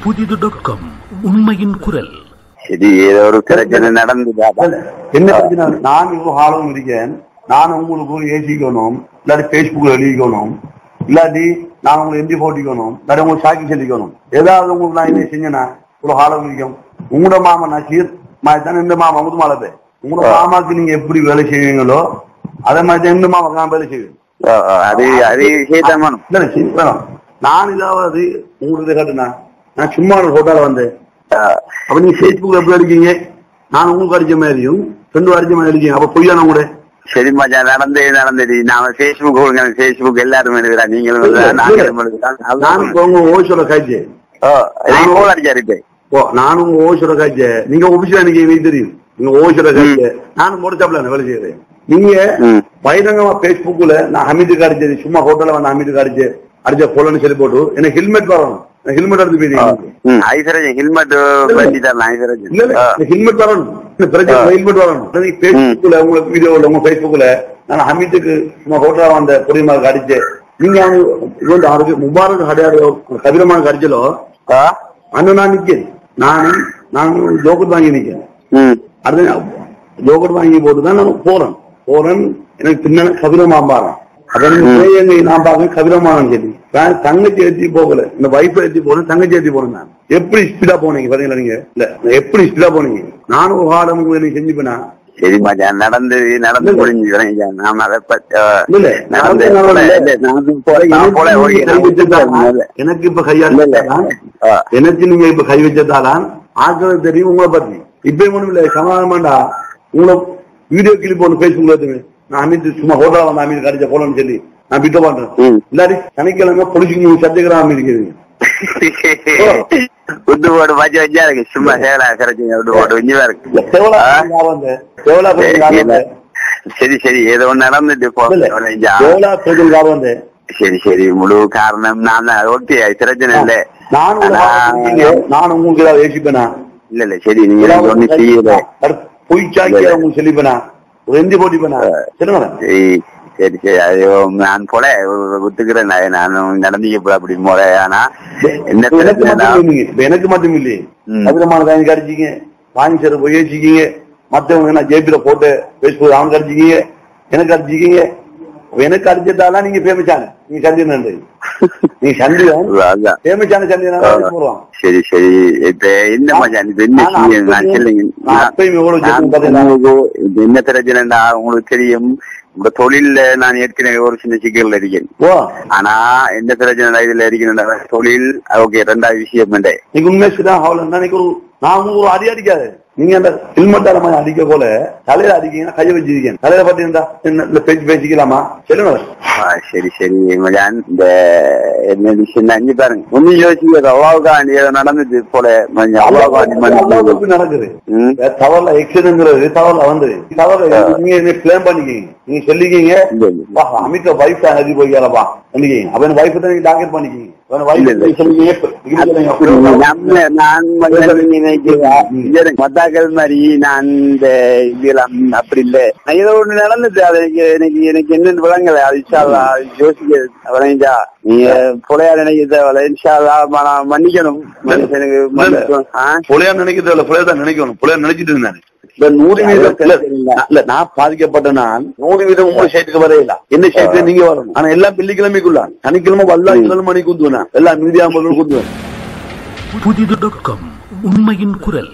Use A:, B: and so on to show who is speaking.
A: புதிது dot com உண்மையின் குரல்.
B: சரி ஏதோ ஒரு பிரச்சனை நடந்தது அதான்.
C: என்ன பிரச்சனை நான் இவ்வளவு ஆளும் இருக்கேன். நான் உங்களுக்கு ஒரு ஏசிக்கணும் இல்லாட்டி பேஸ்புக்ல எழுதிக்கணும் இல்லாட்டி நான் உங்களுக்கு எம்பி போட்டிக்கணும் இல்லாட்டி உங்களுக்கு சாக்கி சொல்லிக்கணும் ஏதாவது உங்களுக்கு நான் என்ன செஞ்சேன்னா இவ்வளவு ஆளும் இருக்கும் உங்களோட மாமா நசீர் மாதிரி இந்த மாமா முது மாலப்பே உங்களோட மாமாக்கு நீங்க எப்படி வேலை செய்வீங்களோ அதே மாதிரி தான் இந்த மாமாக்கு நான் வேலை செய்வேன்.
B: அது அது
C: வேணாம். நான் இதாவது உங்களுக்கு கேட்டுனா நான் சும்மா ஒரு போட்டோல வந்தேன். அப்ப நீங்க பேஸ்புக்ல எப்படி அடிக்கீங்க நான் உங்களுக்கு அடிச்ச மாதிரியும் ரெண்டு அடிச்ச மாதிரி அடிக்கீங்க அப்ப பொய்யான கூட?
B: சரி மச்சான் நடந்தது நடந்தது நாம பேஸ்புக் கொடுங்க பேஸ்புக் எல்லாரும் எழுதுறா நீங்களும்.
C: நான் உங்க ஓய்ஸோட காய்ச்சி
B: இப்ப.
C: ஓ நானும் உங்க ஓய்ஸோட காய்ச்சி நீங்க ஒபிஷன் எனக்கு எனக்கு தெரியும். நீங்க ஓய்ஸோட காய்ச்சி நானும் முடிச்சாப்ல வேலை செய்யறேன் நீங்க. பகிரங்கமா பேஸ்புக்ல நான் ஹமீதுக்கு அடிச்சது சும்மா ஹோட்டல்ல வந்து ஹமீதுக்கு அடிச்சு அடிச்ச போலன்னு சொல்லி போட்டு எனக்கு ஹெல்மெட் வரணும்
B: வண்டி தரலாம் ஐஸ்வரஜன்
C: இல்ல இல்ல.
B: ஆ.
C: ஹெல்மெட் வரணும். இந்த பிரச்சனை. ஹெல்மெட் வரணும். பேஸ்புக்ல உங்களுக்கு வீடியோல உங்க பேஸ்புக்ல நான் ஹமீதுக்கு சும்மா ஹோட்டலா வந்த பொடியமாக அடிச்சு நீங்க அவருக்கு முபாரக் அடையாளோ கபிரமான அடிச்சலோ
B: ஆ?
C: அண்ணன் நான் நிக்கிறேன் நானும் நான் ஜோக்கெட் வாங்கி நிக்கிறேன்
B: ம்.
C: அடுத்து ஜோக்கெட் வாங்கி போட்டு தான் நான் போறேன். போறேன் எனக்கு பின்னால நீங்க போய் எங்க நான் பாக்க கபிரமானம் சொல்லி நான் தங்கச்சி ஏத்தி போகல. இந்த வைஃப் ஏத்தி போறேன் தங்கச்சி ஏத்தி போறேன் நான். எப்படி ஸ்பீடா போனீங்க பாத்தீங்களா நீங்க? இல்ல எப்படி ஸ்பீடா போனீங்க? நானும் ஒரு ஆடம் உங்களுக்கு செஞ்சு பண்ணா
B: சரி நடந்தது நடந்து
C: இல்ல.
B: முடிஞ்சு நாம அதை நடந்து
C: நடந்து
B: நடந்து.
C: எனக்கு இப்ப. கையாள. எனக்கு நீங்க இப்ப கை வச்சதாதான் ஆக்கிறது தெரியும் உங்களை பத்தி. இப்ப ஒண்ணும் இல்ல சமாதானமாண்டா. உங்களை வீடியோ கிளிப் ஒண்ணு பேஸ்புக்ல எடுத்துங்க நான் அமித் சும்மா ஹோட்டலா வந்து அமீர் கடிச்ச போலன்னு சொல்லி. நான் பிட்ட பண்றேன்.
B: ம்.
C: இல்லாட்டி சனிக்கிழமை பொலிசிங்க சத்தியகிராம அமீர்
B: உட்டு போட்டு பாச்சு வச்சா இருக்கு. சும்மா சேவலா கிடைச்சிங்க விட்டு போட்டு வஞ்சுவா இருக்கு
C: செவலா
B: ஆ?
C: வந்து. செவலா பிரச்சனை
B: சரி சரி ஏதோ ஒண்ணு நடந்துட்டு சரி சரி முழு காரணம் நான் தான். ஓகே பிரச்சனை இல்ல.
C: நான் உங்களுக்கு ஏதாவது யோசிப்பேனா
B: இல்ல இல்ல சரி நீங்க ஒண்ணு செய்யல.
C: பொய் சாக்கி உங்களுக்கு சொல்லிப்பேனா? போட்டிப்பேனா?
B: சரி. சரி சரி ஐயோ நான் போல ஒத்துக்கிறேன். நான் நடந்தீங்க அப்படி போல. ஆனா
C: எனக்கு மட்டும் இல்லையே. கதிரமான காய்ச்சி கடிச்சிங்க. வாங்கி சார் போய் வச்சுக்கீங்க. மத்தவங்க நான் ஜேபில போட்டு பேஸ்புக் அவங்க அடிச்சிக்கீங்க எனக்கு அடிச்சிக்கீங்க எனக்கு அடிச்சதாலாம் நீங்க ஃபேமஸான நீங்க சந்தி நன்றி. நீங்க சந்தி
B: அதான்
C: ஃபேமஸான சந்தி போடுவான்.
B: சரி சரி. இப்ப என்ன மச்சான்? இப்ப என்ன
C: நான் அப்பயும்
B: சொல்லுங்க.
C: எவ்வளவு
B: என்ன பிரச்சனைடா உங்களுக்கு தெரியும். உங்க தொழில்ல நான் ஏற்கனவே ஒரு சின்ன சிக்கல் இருக்கேன். ஆனா எந்த பிரச்சனை இதுல இருக்கணும்னா தொழில் ஓகே ரெண்டாவது விஷயம்
C: உண்மை நான் ஒரு அடி அடிக்காது நீங்க அந்த ஹெல்மெட்டால மாதிரி அடிக்க போல தலையில அடிக்கீங்கன்னா கையை வச்சிருக்கேன் தலையில பாத்தீங்கன்னா என்ன பேச்சு பேசிக்கலாமா? சொல்லுங்க
B: சரி சரி மஜான் இந்த என்ன விஷயம் அஞ்சு பாருங்க. ஒன்னும் யோசிக்க அவ்வளவுக்காண்டி ஏதோ நடந்துச்சு போல.
C: அவ்வளவு நடக்குது. தவறுல எக்ஸிடங்கிறது தவறுல வந்து தவறுல நீங்க என்ன பிளான் பண்ணிக்கீங்க? நீங்க சொல்லிக்கீங்க. அமித்த வைஃப் எழுதி போய்க்காலப்பா அப்ப இந்த வைஃப் தான் நீங்க டார்கெட் பண்ணிக்கீங்க.
B: நான் நினைக்கிறேன். மத்தாக்கள் மாதிரி நான் இந்த இதெல்லாம் அப்படி இல்ல. நான் ஏதோ ஒண்ணு நடந்தது. அது எனக்கு எனக்கு எனக்கு என்னன்னு விளங்கல. அது இன்ஷால்லா யோசிக்க விளங்கிச்சா நீங்க புலையா நினைக்க தேவையில்ல இன்ஷால்லா நான் மன்னிக்கணும். மனுஷனுக்கு?
C: புலையா நினைக்க தேவையில்ல புலையா தான் நினைக்கணும். புலையா நினைச்சிட்டு இருந்தாரு. இந்த நூறு வீதம் இல்ல, நான் பாதிக்கப்பட்ட நான் நூறு வீதம் உங்க சைட்டுக்கு வரையில என்ன சைட்டுல நீங்க வரணும்? ஆனா எல்லாம் வெள்ளிக்கிழமைக்குள்ள. சனிக்கிழமை வல்லா ஏழு மணிக்கு குந்துவேன் எல்லாம் மீதி ஐம்பது குந்துவேன்
A: புதிது உண்மையின் குரல்.